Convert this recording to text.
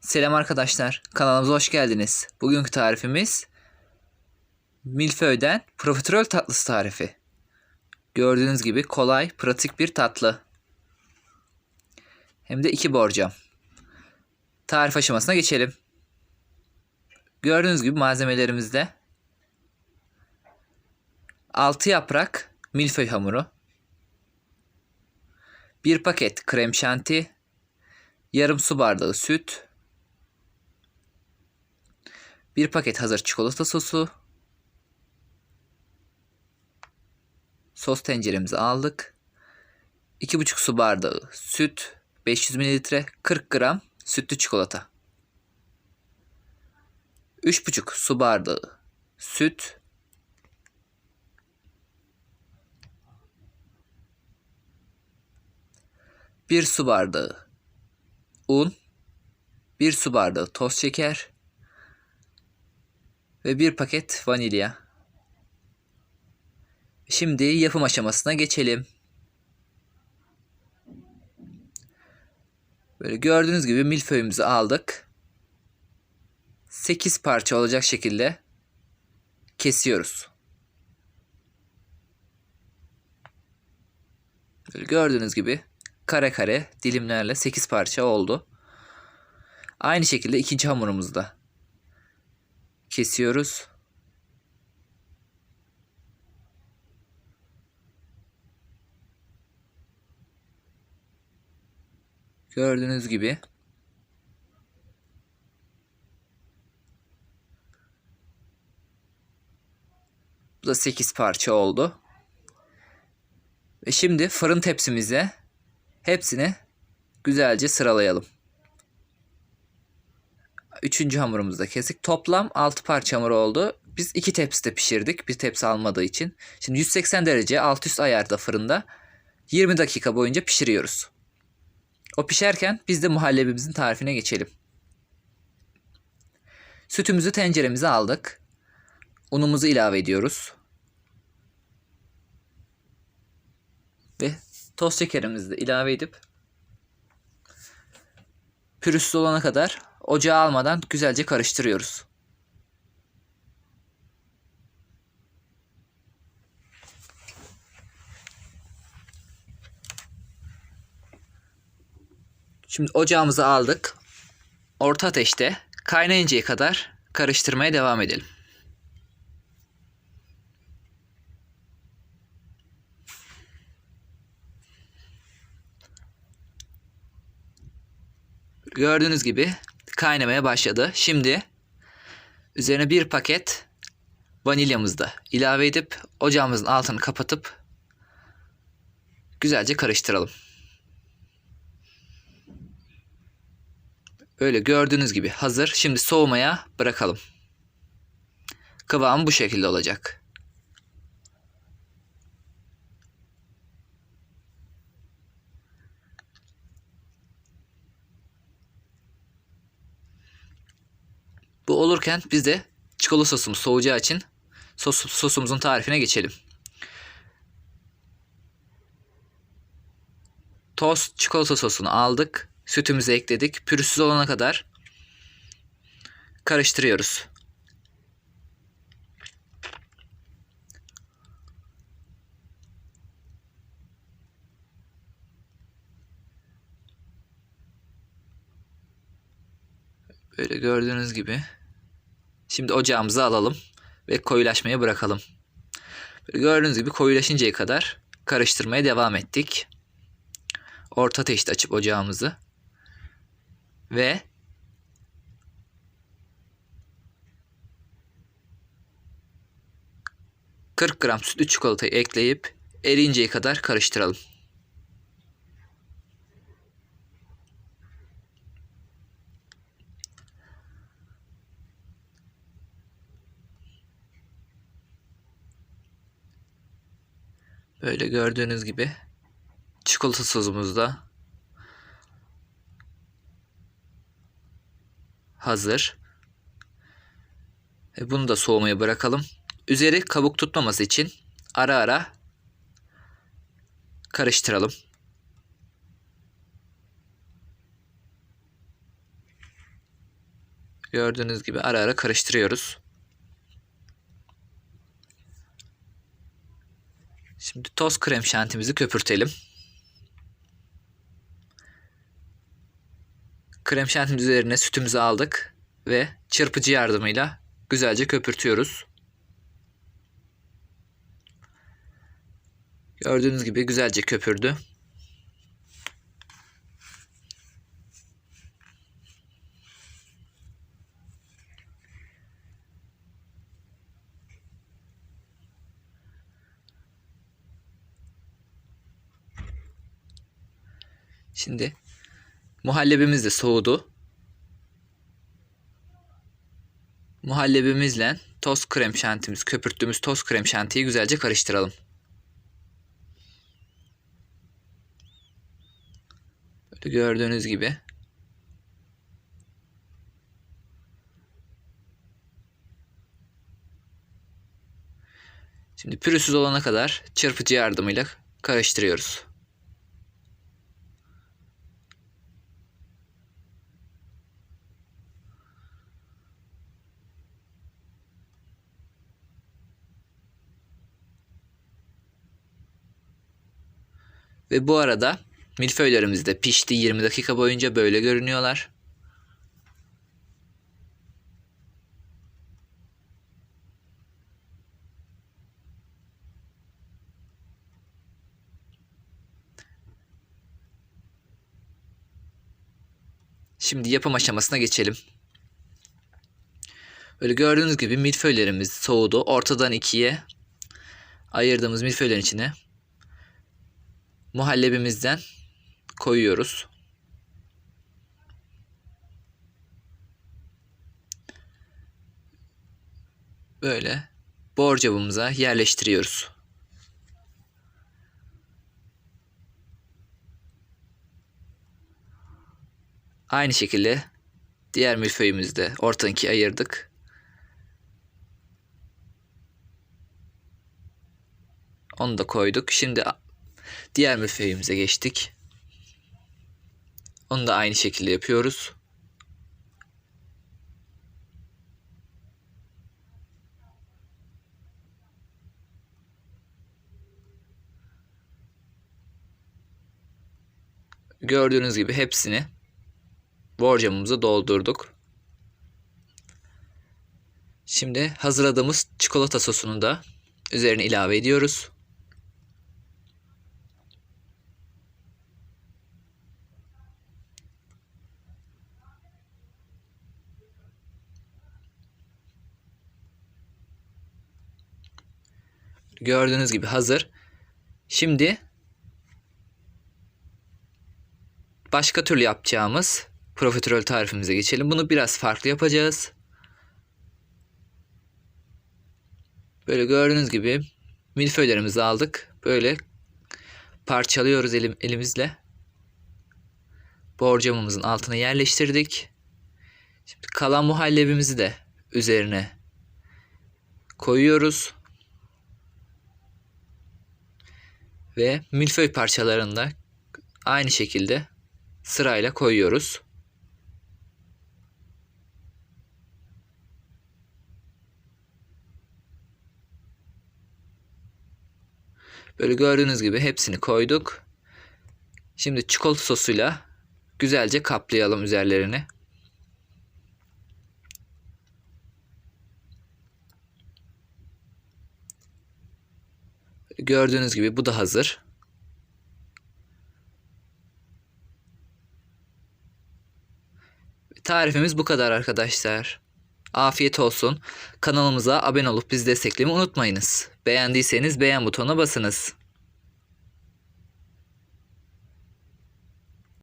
Selam arkadaşlar, kanalımıza hoş geldiniz. Bugünkü tarifimiz milföyden profiterol tatlısı tarifi. Gördüğünüz gibi kolay, pratik bir tatlı. Hem de iki borcam. Tarif aşamasına geçelim. Gördüğünüz gibi malzemelerimizde 6 yaprak milföy hamuru, 1 paket krem şanti, yarım su bardağı süt, bir paket hazır çikolata sosu, sos tenceremizi aldık, 2,5 su bardağı süt, 500 ml, 40 gram sütlü çikolata, 3,5 su bardağı süt, bir su bardağı un, bir su bardağı toz şeker ve bir paket vanilya. Şimdi yapım aşamasına geçelim. Böyle gördüğünüz gibi milföyümüzü aldık. 8 parça olacak şekilde kesiyoruz. Böyle gördüğünüz gibi kare kare dilimlerle 8 parça oldu. Aynı şekilde ikinci hamurumuzu da kesiyoruz. Gördüğünüz gibi Bu da 8 parça oldu. Ve şimdi fırın tepsimize hepsini güzelce sıralayalım. Üçüncü hamurumuzu da kesik. Toplam 6 parça hamur oldu. Biz iki tepside pişirdik. Bir tepsi almadığı için. Şimdi 180 derece alt üst ayarda fırında 20 dakika boyunca pişiriyoruz. O pişerken biz de muhallebimizin tarifine geçelim. Sütümüzü tenceremize aldık. Unumuzu ilave ediyoruz. Ve toz şekerimizi de ilave edip pürüzsüz olana kadar ocağa almadan güzelce karıştırıyoruz. Şimdi ocağımızı aldık. Orta ateşte kaynayıncaya kadar karıştırmaya devam edelim. Gördüğünüz gibi kaynamaya başladı. Şimdi üzerine bir paket vanilyamızı da ilave edip ocağımızın altını kapatıp güzelce karıştıralım. Öyle gördüğünüz gibi hazır. Şimdi soğumaya bırakalım. Kıvamı bu şekilde olacak. Olurken biz de çikolata sosumuz soğuyacağı için sos, sosumuzun tarifine geçelim. Tost çikolata sosunu aldık. Sütümüzü ekledik. Pürüzsüz olana kadar karıştırıyoruz. Böyle gördüğünüz gibi. Şimdi ocağımızı alalım ve koyulaşmaya bırakalım. Gördüğünüz gibi koyulaşıncaya kadar karıştırmaya devam ettik. Orta ateşte açıp ocağımızı ve ...40 gram sütlü çikolatayı ekleyip... ...erinceye kadar karıştıralım. Böyle gördüğünüz gibi çikolata sosumuz da hazır. E bunu da soğumaya bırakalım. Üzeri kabuk tutmaması için ara ara karıştıralım. Gördüğünüz gibi ara ara karıştırıyoruz. Şimdi toz krem şantimizi köpürtelim. Krem şantimiz üzerine sütümüzü aldık ve çırpıcı yardımıyla güzelce köpürtüyoruz. Gördüğünüz gibi güzelce köpürdü. Şimdi muhallebimiz de soğudu. Muhallebimizle toz krem şantimiz, köpürttüğümüz toz krem şantiyi güzelce karıştıralım. Böyle gördüğünüz gibi. Şimdi pürüzsüz olana kadar çırpıcı yardımıyla karıştırıyoruz. Ve bu arada milföylerimiz de pişti. 20 dakika boyunca böyle görünüyorlar. Şimdi yapım aşamasına geçelim. Böyle gördüğünüz gibi milföylerimiz soğudu. Ortadan ikiye ayırdığımız milföylerin içine muhallebimizden koyuyoruz. Böyle borcamımıza yerleştiriyoruz. Aynı şekilde diğer milföyümüzü de ortadan ikiye ayırdık. Onu da koyduk. Şimdi Diğer müfeyimize geçtik. Onu da aynı şekilde yapıyoruz. Gördüğünüz gibi hepsini borcamımıza doldurduk. Şimdi hazırladığımız çikolata sosunu da üzerine ilave ediyoruz. Gördüğünüz gibi hazır. Şimdi başka türlü yapacağımız profiterol tarifimize geçelim. Bunu biraz farklı yapacağız. Böyle gördüğünüz gibi milföylerimizi aldık. Böyle parçalıyoruz elim, elimizle. Borcamımızın altına yerleştirdik. Şimdi kalan muhallebimizi de üzerine koyuyoruz. Ve milföy parçalarını da aynı şekilde sırayla koyuyoruz. Böyle gördüğünüz gibi hepsini koyduk. Şimdi çikolata sosuyla güzelce kaplayalım üzerlerini. Gördüğünüz gibi bu da hazır. Tarifimiz bu kadar arkadaşlar. Afiyet olsun. Kanalımıza abone olup bizi desteklemeyi unutmayınız. Beğendiyseniz beğen butonuna basınız.